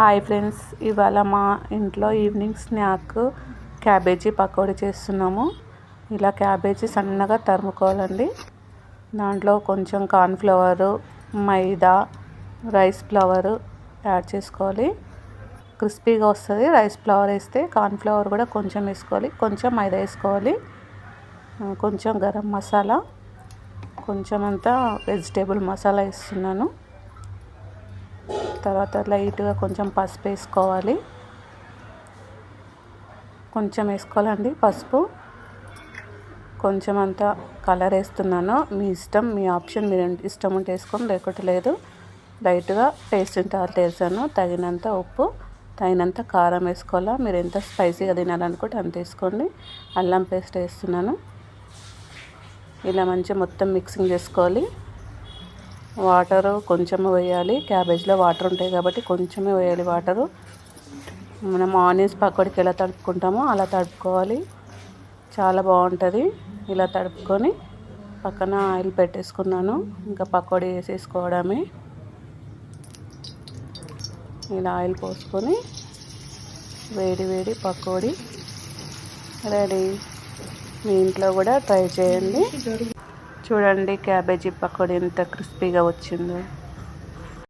Hi friends ఇవాళ మా ఇంట్లో ఈవినింగ్ స్నాక్ క్యాబేజీ పకోడీ చేస్తున్నాము. ఇలా క్యాబేజీ సన్నగా తరుముకోవాలండి. దాంట్లో కొంచెం కార్న్ఫ్లవరు మైదా రైస్ ఫ్లవరు యాడ్ చేసుకోవాలి. క్రిస్పీగా వస్తుంది రైస్ ఫ్లవర్ వేస్తే కార్న్ఫ్లవర్ కూడా కొంచెం వేసుకోవాలి. కొంచెం మైదా వేసుకోవాలి. కొంచెం గరం మసాలా కొంచెం అంతా వెజిటేబుల్ మసాలా వేస్తున్నాను. తర్వాత లైట్గా కొంచెం పసుపు వేసుకోవాలి. కొంచెం వేసుకోవాలండి పసుపు. కొంచెం అంతా కలర్ వేస్తున్నాను. మీ ఇష్టం మీ ఆప్షన్ మీరు ఇష్టం ఉంటే వేసుకోండి లేకుంటే లేదు. లైట్గా పేస్ట్ తర్వాత వేసాను. తగినంత ఉప్పు తగినంత కారం వేసుకోవాలా. మీరు ఎంత స్పైసీగా తినాలనుకుంటే అంత వేసుకోండి. అల్లం పేస్ట్ వేస్తున్నాను. ఇలా మంచిగా మొత్తం మిక్సింగ్ చేసుకోవాలి. వాటరు కొంచెం వేయాలి. క్యాబేజ్లో వాటర్ ఉంటాయి కాబట్టి కొంచెమే వేయాలి వాటరు. మనం ఆనియన్స్ పకోడీకి ఎలా తడుపుకుంటామో అలా తడుపుకోవాలి. చాలా బాగుంటుంది. ఇలా తడుపుకొని పక్కన ఆయిల్ పెట్టేసుకున్నాను. ఇంకా పకోడీ వేసేసుకోవడమే. ఇలా ఆయిల్ పోసుకొని వేడి వేడి పకోడీ రెడీ. మీ ఇంట్లో కూడా ట్రై చేయండి. చూడండి క్యాబేజీ పకోడీ ఎంత క్రిస్పీగా వచ్చిందో.